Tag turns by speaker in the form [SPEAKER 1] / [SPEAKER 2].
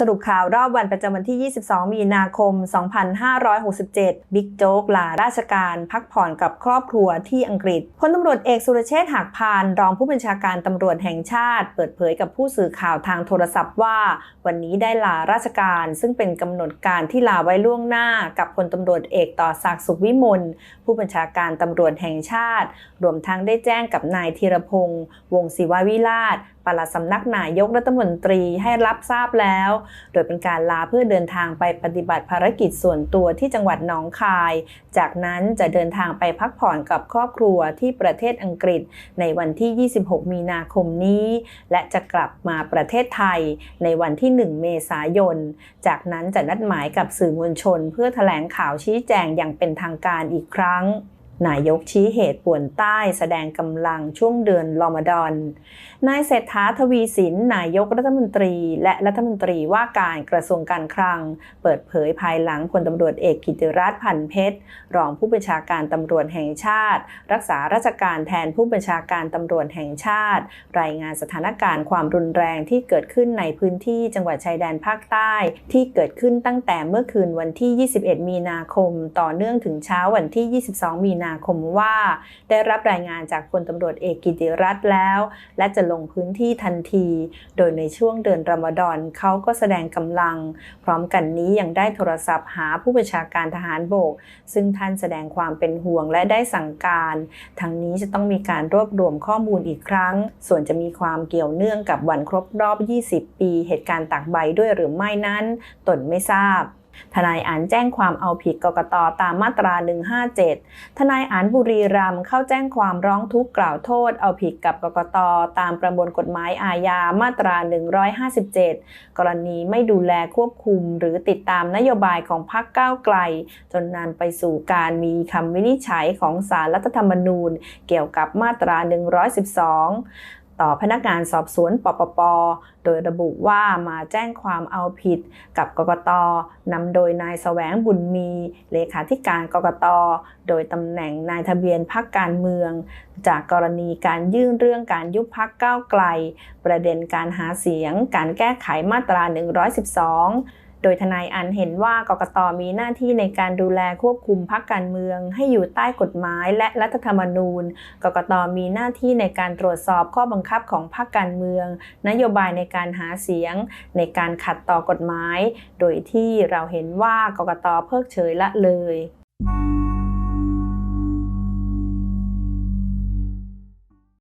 [SPEAKER 1] สรุปข่าวรอบวันประจำวันที่ 22 มีนาคม 2567 บิ๊กโจ๊กลาราชการพักผ่อนกับครอบครัวที่อังกฤษ พลตำรวจเอกสุรเชษฐ์หักพานรองผู้บัญชาการตำรวจแห่งชาติ เปิดเผยกับผู้สื่อข่าวทางโทรศัพท์ว่า วันนี้ได้ลาราชการ ซึ่งเป็นกำหนดการที่ลาไว้ล่วงหน้า กับพลตำรวจเอกต่อศักดิ์สุขวิมลผู้บัญชาการตำรวจแห่งชาติ รวมทั้งได้แจ้งกับนายธีรพงษ์วงศิววิราชปลัดสำนักนายกรัฐมนตรีให้รับทราบแล้วโดยเป็นการลาเพื่อเดินทางไปปฏิบัติภารกิจส่วนตัวที่จังหวัดหนองคาย จากนั้นจะเดินทางไปพักผ่อนกับครอบครัวที่ประเทศอังกฤษ ในวันที่ 26 มีนาคมนี้ และจะกลับมาประเทศไทยในวันที่ 1 เมษายน จากนั้นจะนัดหมายกับสื่อมวลชน เพื่อแถลงข่าวชี้แจงอย่างเป็นทางการอีกครั้ง นายกชี้เหตุป่วนใต้แสดงกำลังช่วงเดือนรอมฎอน นายเศรษฐาทวีสิน นายกรัฐมนตรี และรัฐมนตรีว่าการกระทรวงการคลัง เปิดเผยภายหลังพลตำรวจเอกกิติรัตน์พันเพชร รองผู้บัญชาการตำรวจแห่งชาติ รักษาราชการแทนผู้บัญชาการตำรวจแห่งชาติ รายงานสถานการณ์ความรุนแรงที่เกิดขึ้นในพื้นที่จังหวัดชายแดนภาคใต้ ที่เกิดขึ้นตั้งแต่เมื่อคืนวันที่ 21 มีนาคม ต่อเนื่องถึงเช้าวันที่ 22 มีนาคมว่า ได้รับรายงานจากพลตำรวจเอกกิติรัตน์แล้ว และจะลงพื้นที่ทันที โดยในช่วงเดือนรอมฎอนเขาก็แสดงกำลัง พร้อมกันนี้ยังได้โทรศัพท์หาผู้บัญชาการทหารบก ซึ่งท่านแสดงความเป็นห่วงและได้สั่งการ ทั้งนี้จะต้องมีการรวบรวมข้อมูลอีกครั้ง ส่วนจะมีความเกี่ยวเนื่องกับวันครบรอบ 20 ปี เหตุการณ์ตักใบด้วยหรือไม่นั้น ตนไม่ทราบ ทนายอันแจ้งความเอาผิดกกตตามมาตรา 157 ทนายอันบุรีรัมย์เข้าแจ้งความร้องทุกข์กล่าวโทษ เอาผิดกับกกตตามประมวลกฎหมายอาญามาตรา 157 กรณีไม่ดูแลควบคุม หรือติดตามนโยบายของพรรคก้าวไกล จนนำไปสู่การมีคำวินิจฉัยของศาลรัฐธรรมนูญ เกี่ยวกับมาตรา 112 ต่อพนักงานสอบสวนปปป โดยระบุว่ามาแจ้งความเอาผิดกับกกตนำโดยนายแสวงบุญมี เลขาธิการกกต โดยตำแหน่งนายทะเบียนพักการเมือง จากกรณีการยื่นเรื่องการยุบพักก้าวไกล ประเด็นการหาเสียง การแก้ไขมาตรา 112 โดยทนายอันเห็นว่ากกตมีหน้าที่ในการดูแลควบคุมพักการเมือง ให้อยู่ใต้กฎหมายและรัฐธรรมนูญ กกตมีหน้าที่ในการตรวจสอบข้อบังคับของพรรคการเมือง นโยบายในการหาเสียง ในการขัดต่อกฎหมาย โดยที่เราเห็นว่ากกตเพิกเฉยละเลย